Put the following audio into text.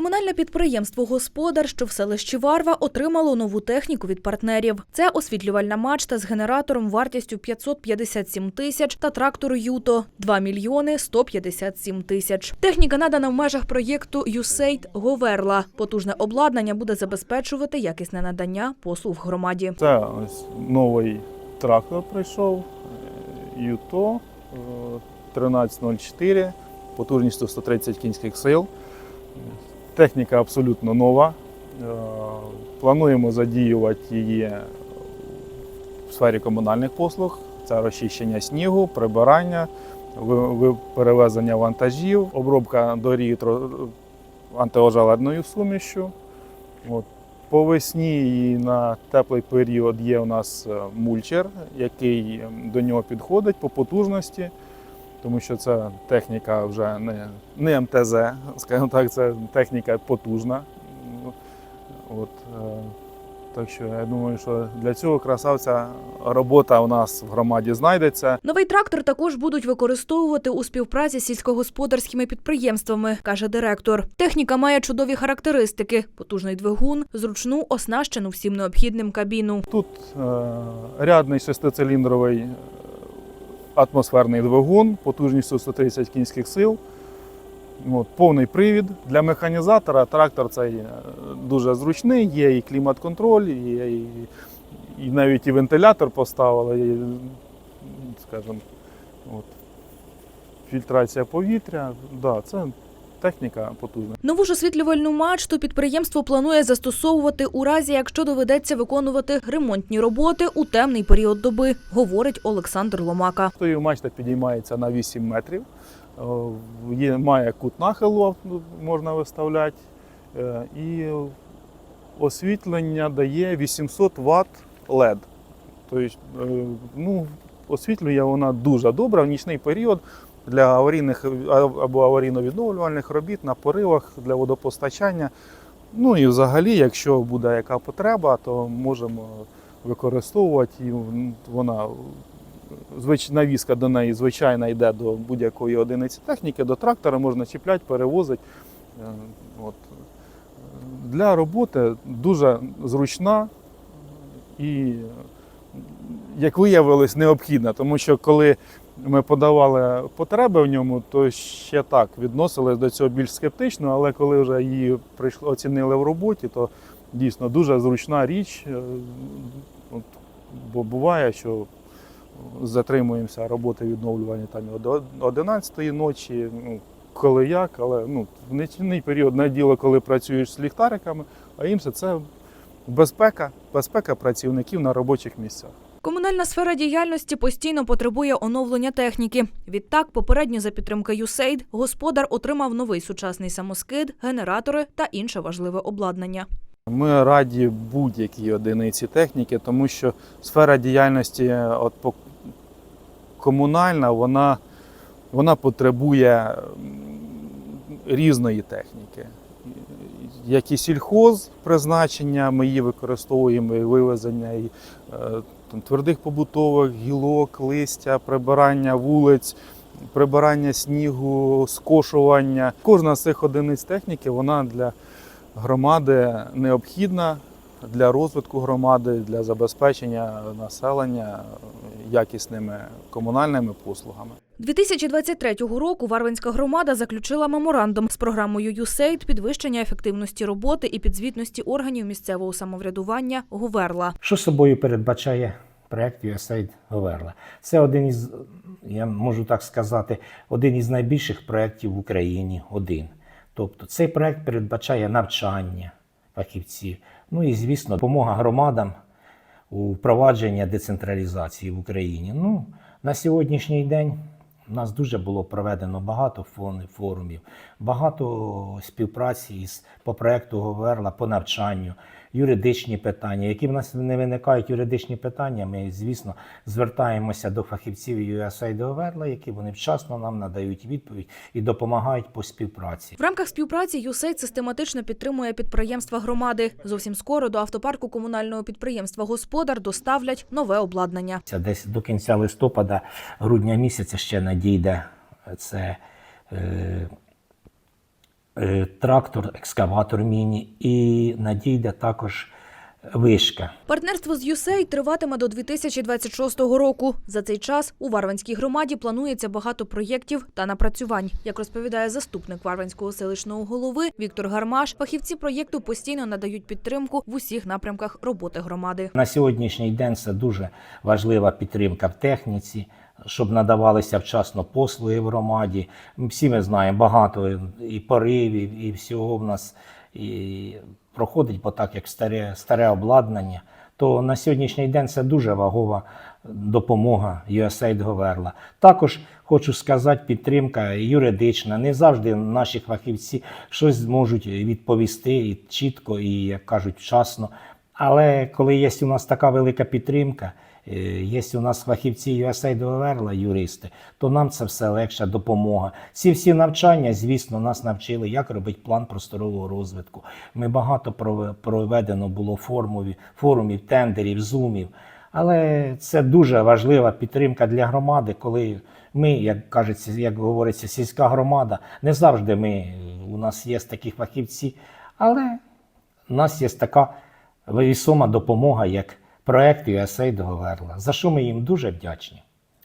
Комунальне підприємство Господар, що в селищі Варва, отримало нову техніку від партнерів. Це освітлювальна мачта з генератором вартістю 557 тисяч та трактор Юто 2 мільйони 157 тисяч. Техніка надана в межах проєкту USAID Говерла. Потужне обладнання буде забезпечувати якісне надання послуг громаді. Це ось новий трактор прийшов, е, Юто е, 1304, потужністю 130 кінських сил. Техніка абсолютно нова. Е, Плануємо задіювати її в сфері комунальних послуг. Це розчищення снігу, прибирання, перевезення вантажів, обробка доріг антиожеледною сумішю. От. По весні і на теплий період є у нас е, мульчер, який до нього підходить по потужності, тому що це техніка вже не, не МТЗ, скажімо так, це техніка потужна. Ну, От, е, так що я думаю, що для цього красавця робота у нас в громаді знайдеться. Новий трактор також будуть використовувати у співпраці з сільськогосподарськими підприємствами, каже директор. Техніка має чудові характеристики: потужний двигун, зручну, оснащену всім необхідним кабіну. Тут е, рядний шестициліндровий атмосферний двигун, потужністю 130 кінських сил. От, повний привід. Для механізатора трактор цей е, дуже зручний, є і клімат-контроль, є і, і навіть і вентилятор поставили, і, скажімо, от, фільтрація повітря. Да, це техніка потужна. Нову ж освітлювальну мачту підприємство планує застосовувати у разі, якщо доведеться виконувати ремонтні роботи у темний період доби, говорить Олександр Ломака. Тою мачта підіймається на 8 метрів. Е, Є, має кут нахилу, ну, можна виставляти. Е, І освітлення дає 800 Вт LED. Тобто, е, ну, освітлює вона дуже добре в нічний період для аварійних або аварійно-відновлювальних робіт на поривах для водопостачання. Ну і взагалі, якщо буде яка потреба, то можемо використовувати і вона навіска до неї звичайно йде до будь-якої одиниці техніки, до трактора можна чіпляти, перевозити. Е, От. Для роботи дуже зручна і, як виявилось, необхідна, тому що коли ми подавали потреби в ньому, то ще так відносились до цього більш скептично, але коли вже її прийшли, оцінили в роботі, то дійсно дуже зручна річ. Е, От, бо буває, що затримуємося роботи відновлювання там до 11 ночі, ну, коли як, але ну, в нічний період не діло, коли працюєш з ліхтариками, а інше це безпека, безпека працівників на робочих місцях. Комунальна сфера діяльності постійно потребує оновлення техніки. Відтак, попередньо за підтримки USAID, господар отримав новий сучасний самоскид, генератори та інше важливе обладнання. Ми раді будь-якій одиниці техніки, тому що сфера діяльності от, комунальна, вона, вона потребує різної техніки. Як і сільхоз призначення, ми її використовуємо і вивезення і, е, там, твердих побутових, гілок, листя, прибирання вулиць, прибирання снігу, скошування. Кожна з цих одиниць техніки вона для громади необхідна для розвитку громади, для забезпечення населення якісними комунальними послугами. 2023 року Варвинська громада заключила меморандум з програмою USAID підвищення ефективності роботи і підзвітності органів місцевого самоврядування Гуверла. Що собою передбачає проект USAID Говерла? Це один із, я можу так сказати, один із найбільших проєктів в Україні. Один. Тобто цей проект передбачає навчання фахівців, ну і, звісно, допомога громадам у впровадженні децентралізації в Україні. Ну, на сьогоднішній день у нас дуже було проведено багато форумів, багато співпраці із, по проекту Говерла по навчанню, юридичні питання. Які в нас не виникають юридичні питання, ми, звісно, звертаємося до фахівців USAID Говерла, які вони вчасно нам надають відповідь і допомагають по співпраці. В рамках співпраці USAID систематично підтримує підприємства громади. Зовсім скоро до автопарку комунального підприємства Господар доставлять нове обладнання. Десь до кінця листопада, грудня місяця ще надійде це е, трактор, екскаватор міні і надійде також вишка. Партнерство з USAID триватиме до 2026 року. За цей час у Варванській громаді планується багато проєктів та напрацювань. Як розповідає заступник Варванського селищного голови Віктор Гармаш, фахівці проєкту постійно надають підтримку в усіх напрямках роботи громади. На сьогоднішній день це дуже важлива підтримка в техніці, щоб надавалися вчасно послуги в громаді. Всі ми знаємо, багато і поривів, і всього в нас і проходить, бо так як старе, старе обладнання. То на сьогоднішній день це дуже вагова допомога USAID Говерла. Також хочу сказати, підтримка юридична. Не завжди наші фахівці щось зможуть відповісти і чітко, і як кажуть, вчасно. Але коли є у нас така велика підтримка, е, є у нас фахівці USAID Говерла, юристи, то нам це все легша допомога. Ці всі навчання, звісно, нас навчили, як робити план просторового розвитку. Ми багато прове- проведено було форумів, форумів, тендерів, зумів. Але це дуже важлива підтримка для громади, коли ми, як кажеться, як говориться, сільська громада, не завжди ми, у нас є такі фахівці, але у нас є така весома допомога, як проект USAID Говерла, за що ми їм дуже вдячні.